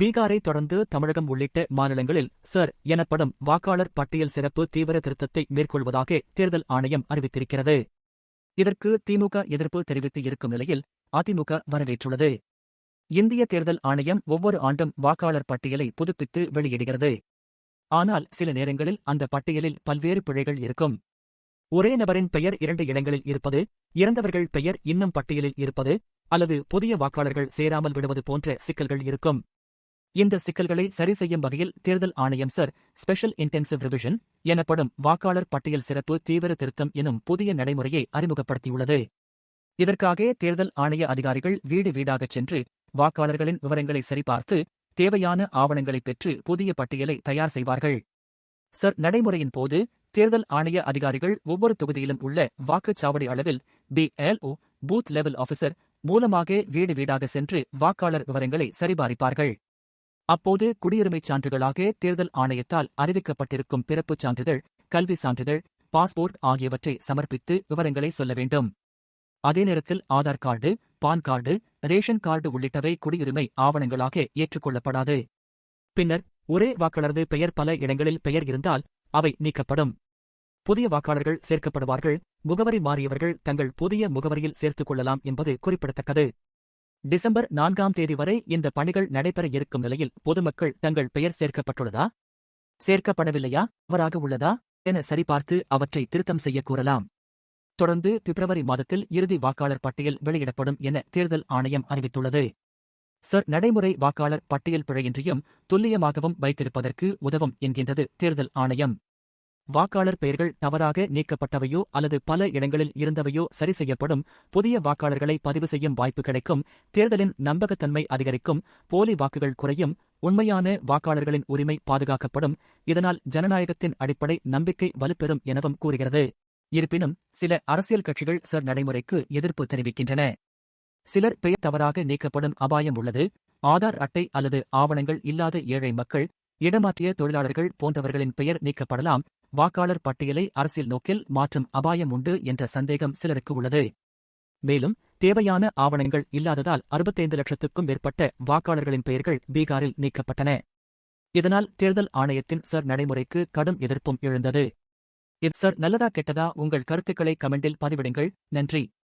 பீகாரை தொடர்ந்து தமிழகம் உள்ளிட்ட மாநிலங்களில் சர் எனப்படும் வாக்காளர் பட்டியல் சிறப்பு தீவிர திருத்தத்தை மேற்கொள்வதாக தேர்தல் ஆணையம் அறிவித்திருக்கிறது. இதற்கு திமுக எதிர்ப்பு தெரிவித்து இருக்கும் நிலையில் அதிமுக வரவேற்றுள்ளது. இந்திய தேர்தல் ஆணையம் ஒவ்வொரு ஆண்டும் வாக்காளர் பட்டியலை புதுப்பித்து வெளியிடுகிறது. ஆனால் சில நேரங்களில் அந்த பட்டியலில் பல்வேறு பிழைகள் இருக்கும். ஒரே நபரின் பெயர் இரண்டு இடங்களில் இருப்பது இறந்தவர்கள் பெயர் இன்னும் பட்டியலில் இருப்பது அல்லது புதிய வாக்காளர்கள் சேராமல் விடுவது போன்ற சிக்கல்கள் இருக்கும். இந்த சிக்கல்களை சரி செய்யும் வகையில் தேர்தல் ஆணையம் சர். ஸ்பெஷல் இன்டென்சிவ் ரிவிஷன் எனப்படும் வாக்காளர் பட்டியல் சிறப்பு தீவிர திருத்தம் எனும் புதிய நடைமுறையை அறிமுகப்படுத்தியுள்ளது. இதற்காக தேர்தல் ஆணைய அதிகாரிகள் வீடு வீடாகச் சென்று வாக்காளர்களின் விவரங்களை சரிபார்த்து தேவையான ஆவணங்களை பெற்று புதிய பட்டியலை தயார் செய்வார்கள். சர் நடைமுறையின் போது தேர்தல் ஆணைய அதிகாரிகள் ஒவ்வொரு தொகுதியிலும் உள்ள வாக்குச்சாவடி அளவில் பிஎல்ஓ பூத் லெவல் ஆபீசர் மூலமாக வீடு வீடாக சென்று வாக்காளர் விவரங்களை சரிபார்ப்பார்கள். அப்போது குடியுரிமைச் சான்றுகளாக தேர்தல் ஆணையத்தால் அறிவிக்கப்பட்டிருக்கும் பிறப்புச் சான்றிதழ் கல்வி சான்றிதழ் பாஸ்போர்ட் ஆகியவற்றை சமர்ப்பித்து விவரங்களை சொல்ல வேண்டும். அதே நேரத்தில் Aadhaar card PAN card ration card உள்ளிட்டவை குடியுரிமை ஆவணங்களாக ஏற்றுக்கொள்ளப்படாது. பின்னர் ஒரே வாக்காளரது பெயர் பல இடங்களில் பெயர் இருந்தால் அவை நீக்கப்படும். புதிய வாக்காளர்கள் சேர்க்கப்படுவார்கள் முகவரி மாறியவர்கள் தங்கள் புதிய முகவரியில் சேர்த்துக் கொள்ளலாம் என்பது குறிப்பிடத்தக்கது. டிசம்பர் நான்காம் தேதி வரை இந்த பணிகள் நடைபெற இருக்கும் நிலையில் பொதுமக்கள் தங்கள் பெயர் சேர்க்கப்பட்டுள்ளதா? சேர்க்கப்படவில்லையா? அவராக உள்ளதா? என சரிபார்த்து அவற்றை திருத்தம் செய்ய கூறலாம். தொடர்ந்து பிப்ரவரி மாதத்தில் இறுதி வாக்காளர் பட்டியல் வெளியிடப்படும் என தேர்தல் ஆணையம் அறிவித்துள்ளது. சர் நடைமுறை வாக்காளர் பட்டியல் பிழையின்றியும் துல்லியமாகவும் வைத்திருப்பதற்கு உதவும் என்கின்றது தேர்தல் ஆணையம். வாக்காளர் பெயர்கள் தவறாக நீக்கப்பட்டவையோ அல்லது பல இடங்களில் இருந்தவையோ சரி செய்யப்படும் புதிய வாக்காளர்களை பதிவு செய்யும் வாய்ப்பு கிடைக்கும் தேர்தலின் நம்பகத்தன்மை அதிகரிக்கும் போலி வாக்குகள் குறையும் உண்மையான வாக்காளர்களின் உரிமை பாதுகாக்கப்படும் இதனால் ஜனநாயகத்தின் அடிப்படை நம்பிக்கை வலுப்பெறும் எனவும் கூறுகிறது. இருப்பினும் சில அரசியல் கட்சிகள் சர் நடைமுறைக்கு எதிர்ப்பு தெரிவிக்கின்றன. சிலர் பெயர் தவறாக நீக்கப்படும் அபாயம் உள்ளது. ஆதார் அட்டை அல்லது ஆவணங்கள் இல்லாத ஏழை மக்கள் இடமாற்றிய தொழிலாளர்கள் போன்றவர்களின் பெயர் நீக்கப்படலாம். வாக்காளர் பட்டியலை அரசியல் நோக்கில் மாற்றும் அபாயம் உண்டு என்ற சந்தேகம் சிலருக்கு உள்ளது. மேலும் தேவையான ஆவணங்கள் இல்லாததால் அறுபத்தைந்து லட்சத்துக்கும் மேற்பட்ட வாக்காளர்களின் பெயர்கள் பீகாரில் நீக்கப்பட்டன. இதனால் தேர்தல் ஆணையத்தின் சர் நடைமுறைக்கு கடும் எதிர்ப்பும் எழுந்தது. இது சார் நல்லதா கெட்டதா உங்கள் கருத்துக்களை கமெண்டில் பதிவிடுங்கள். நன்றி.